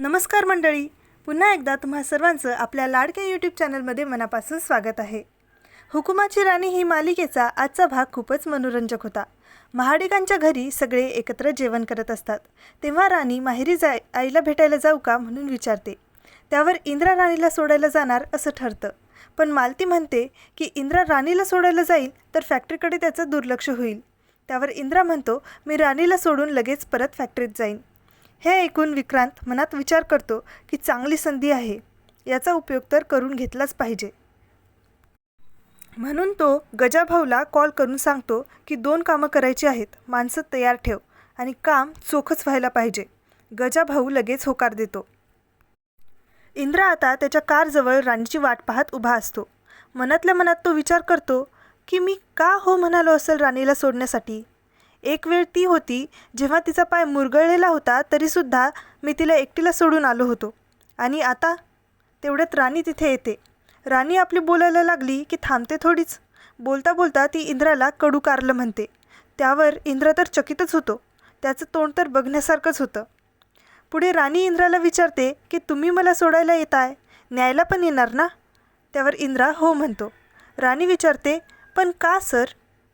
नमस्कार मंडळी. पुन्हा एकदा तुम्हा सर्वांचं आपल्या लाडक्या यूट्यूब चॅनलमध्ये मनापासून स्वागत आहे. हुकुमाची राणी ही मालिकेचा आजचा भाग खूपच मनोरंजक होता. महाडिकांच्या घरी सगळे एकत्र जेवण करत असतात. तेव्हा राणी माहेरी जाय आईला भेटायला जाऊ का म्हणून विचारते. त्यावर इंद्रा राणीला सोडायला जाणार असं ठरतं. पण मालती म्हणते की इंद्रा राणीला सोडायला जाईल तर फॅक्टरीकडे त्याचं दुर्लक्ष होईल. त्यावर इंद्रा म्हणतो मी राणीला सोडून लगेच परत फॅक्टरीत जाईन. हे ऐकून विक्रांत मनात विचार करतो की चांगली संधी आहे याचा उपयोग तर करून घेतलाच पाहिजे. म्हणून तो गजाभाऊला कॉल करून सांगतो की दोन कामं करायची आहेत माणसं तयार ठेव आणि काम चोखच व्हायला पाहिजे. गजाभाऊ लगेच होकार देतो. इंद्रा आता त्याच्या कारजवळ राणीची वाट पाहत उभा असतो. मनातल्या मनात तो विचार करतो की मी का हो म्हणालो असेल राणीला सोडण्यासाठी? एक वेळ ती होती जेव्हा तिचा पाय मुरगळलेला होता तरीसुद्धा मी तिला एकटीला सोडून आलो होतो. आणि आता तेवढ्यात राणी तिथे येते. राणी आपली बोलायला लागली की थांबते थोडीच. बोलता बोलता ती इंद्राला कडू कारलं म्हणते. त्यावर इंद्र तर चकितच होतो. त्याचं तोंड तर बघण्यासारखंच होतं. पुढे राणी इंद्राला विचारते की तुम्ही मला सोडायला येताय? न्यायला पण येणार ना? त्यावर इंद्रा हो म्हणतो. राणी विचारते पण का सर?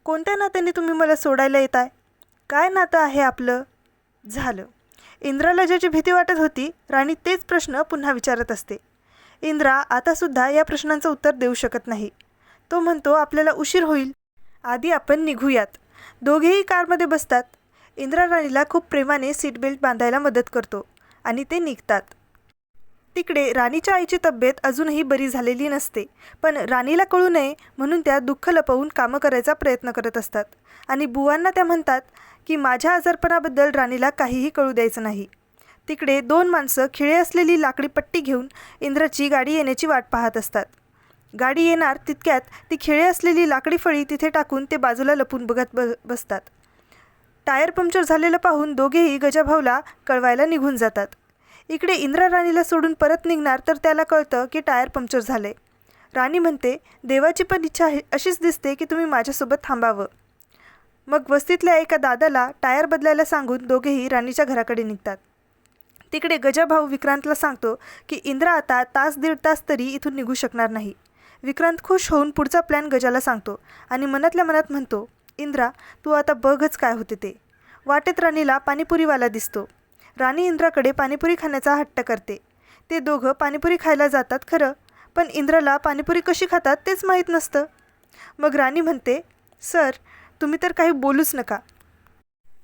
कोणत्या नात्याने तुम्ही मला सोडायला येताय? काय नातं आहे आपलं? झालं. इंद्राला ज्याची भीती वाटत होती राणी तेच प्रश्न पुन्हा विचारत असते. इंद्रा आतासुद्धा या प्रश्नांचं उत्तर देऊ शकत नाही. तो म्हणतो आपल्याला उशीर होईल. आधी आपण निघूयात. दोघेही कारमध्ये बसतात. इंद्रा राणीला खूप प्रेमाने सीट बेल्ट बांधायला मदत करतो आणि ते निघतात. तिकडे राणीच्या आईची तब्येत अजूनही बरी झालेली नसते. पण राणीला कळू नये म्हणून त्या दुःख लपवून कामं करायचा प्रयत्न करत असतात. आणि बुवांना त्या म्हणतात की माझ्या आजारपणाबद्दल राणीला काहीही कळू द्यायचं नाही. तिकडे दोन माणसं खिळे असलेली लाकडी पट्टी घेऊन इंद्राची गाडी येण्याची वाट पाहत असतात. गाडी येणार तितक्यात ती खिळे असलेली लाकडी फळी तिथे टाकून ते बाजूला लपून बघत ब बसतात. टायर पंक्चर झालेलं पाहून दोघेही गजाभाऊला कळवायला निघून जातात. इकडे इंद्रा राणीला सोडून परत निघणार तर त्याला कळतं की टायर पंक्चर झाले राणी म्हणते देवाची पण इच्छा आहे अशीच दिसते की तुम्ही माझ्यासोबत थांबावं. मग वस्तीतल्या एका दादाला टायर बदलायला सांगून दोघेही राणीच्या घराकडे निघतात. तिकडे गजाभाऊ विक्रांतला सांगतो की इंद्रा आता तास दीड तास तरी इथून निघू शकणार नाही. विक्रांत खुश होऊन पुढचा प्लॅन गजाला सांगतो आणि मनातल्या मनात म्हणतो इंद्रा तू आता बघच काय होते ते. वाटेत राणीला पाणीपुरीवाला दिसतो. राणी इंद्राकडे पाणीपुरी खाण्याचा हट्ट करते. ते दोघं पाणीपुरी खायला जातात खरं पण इंद्राला पाणीपुरी कशी खातात तेच माहीत नसतं. मग राणी म्हणते सर तुम्ही तर काही बोलूच नका.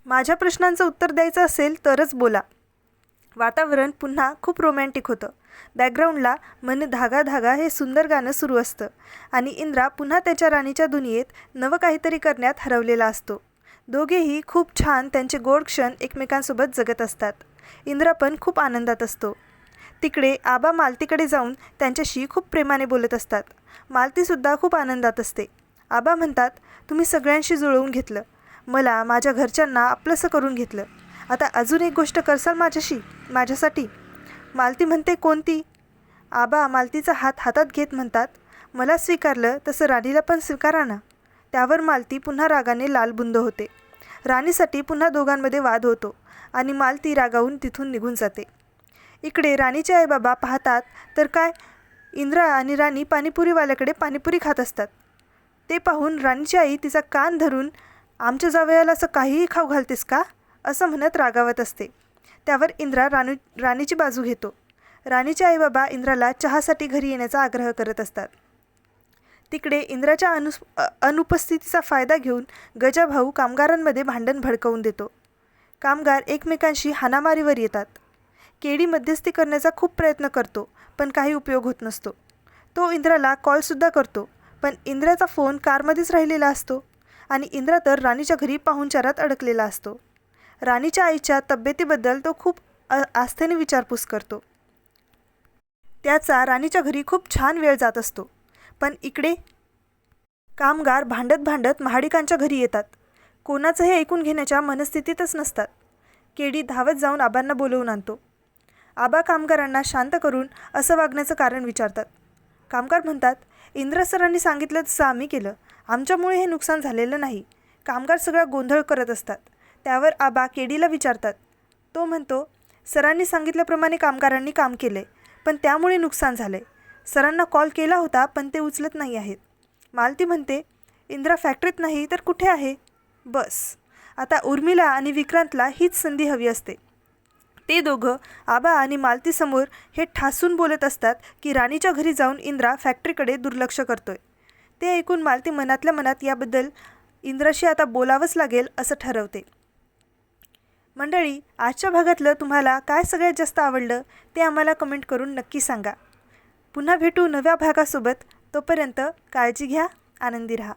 माझ्या प्रश्नांचं उत्तर द्यायचं असेल तरच बोला. वातावरण पुन्हा खूप रोमॅन्टिक होतं. बॅकग्राऊंडला मन धागा धागा हे सुंदर गाणं सुरू असतं आणि इंद्रा पुन्हा त्याच्या राणीच्या दुनियेत नवं काहीतरी करण्यात हरवलेला असतो. दोघेही खूप छान त्यांचे गोड क्षण एकमेकांसोबत जगत असतात. इंद्रा पण खूप आनंदात असतो. तिकडे आबा मालतीकडे जाऊन त्यांच्याशी खूप प्रेमाने बोलत असतात. मालतीसुद्धा खूप आनंदात असते. आबा म्हणतात तुम्ही सगळ्यांशी जुळवून घेतलं. मला माझ्या घरच्यांना आपलंसं करून घेतलं. आता अजून एक गोष्ट करसाल माझ्याशी? माझ्यासाठी? मालती म्हणते कोणती? आबा मालतीचा हात हातात घेत म्हणतात मला स्वीकारलं तसं राणीला पण स्वीकारा ना. त्यावर मालती पुन्हा रागाने लालबुंद होते. राणीसाठी पुन्हा दोघांमध्ये वाद होतो आणि मालती रागावून तिथून निघून जाते. इकडे राणीचे आईबाबा पाहतात तर काय? इंद्रा आणि राणी पाणीपुरीवाल्याकडे पाणीपुरी खात असतात. ते पाहून राणीची आई तिचा कान धरून आमच्या जावयाला असं काहीही खाऊ घालतेस का? असं म्हणत रागावत असते. त्यावर इंद्रा राणी राणीची बाजू घेतो. राणीचे आईबाबा इंद्राला चहासाठी घरी येण्याचा आग्रह करत असतात. तिकडे इंद्राच्या अनु अनुपस्थितीचा फायदा घेऊन गजाभाऊ कामगारांमध्ये भांडण भडकवून देतो. कामगार एकमेकांशी हाणामारीवर येतात. केडी मध्यस्थी करण्याचा खूप प्रयत्न करतो पण काही उपयोग होत नसतो. तो इंद्राला कॉलसुद्धा करतो पण इंद्राचा फोन कारमध्येच राहिलेला असतो आणि इंद्रा तर राणीच्या घरी पाहुणचारात अडकलेला असतो. राणीच्या आईच्या तब्येतीबद्दल तो खूप आस्थेने विचारपूस करतो. त्याचा राणीच्या घरी खूप छान वेळ जात असतो. पण इकडे कामगार भांडत भांडत महाडिकांच्या घरी येतात. कोणाचं हे ऐकून घेण्याच्या मनस्थितीतच नसतात. केडी धावत जाऊन आबांना बोलवून आणतो. आबा कामगारांना शांत करून असं वागण्याचं कारण विचारतात. कामगार म्हणतात इंद्र सरांनी सांगितलं तसं आम्ही केलं. आमच्यामुळे हे नुकसान झालेलं नाही. कामगार सगळा गोंधळ करत असतात. त्यावर आबा केडीला विचारतात. तो म्हणतो सरांनी सांगितल्याप्रमाणे कामगारांनी काम केले पण त्यामुळे नुकसान झाले सरांना कॉल केला होता पण ते उचलत नाही आहेत. मालती म्हणते इंद्रा फॅक्टरीत नाही तर कुठे आहे? बस. आता उर्मिला आणि विक्रांतला हीच संधी हवी असते. ते दोघं आबा आणि मालतीसमोर हे ठासून बोलत असतात की राणीच्या घरी जाऊन इंद्रा फॅक्टरीकडे दुर्लक्ष करतोय. ते ऐकून मालती मनातल्या मनात याबद्दल इंद्राशी आता बोलावंच लागेल असं ठरवते. मंडळी आजच्या भागातलं तुम्हाला काय सगळ्यात जास्त आवडलं ते आम्हाला कमेंट करून नक्की सांगा. पुन्हा भेटू नव्या भागासोबत. तोपर्यंत काळजी घ्या आनंदी राहा.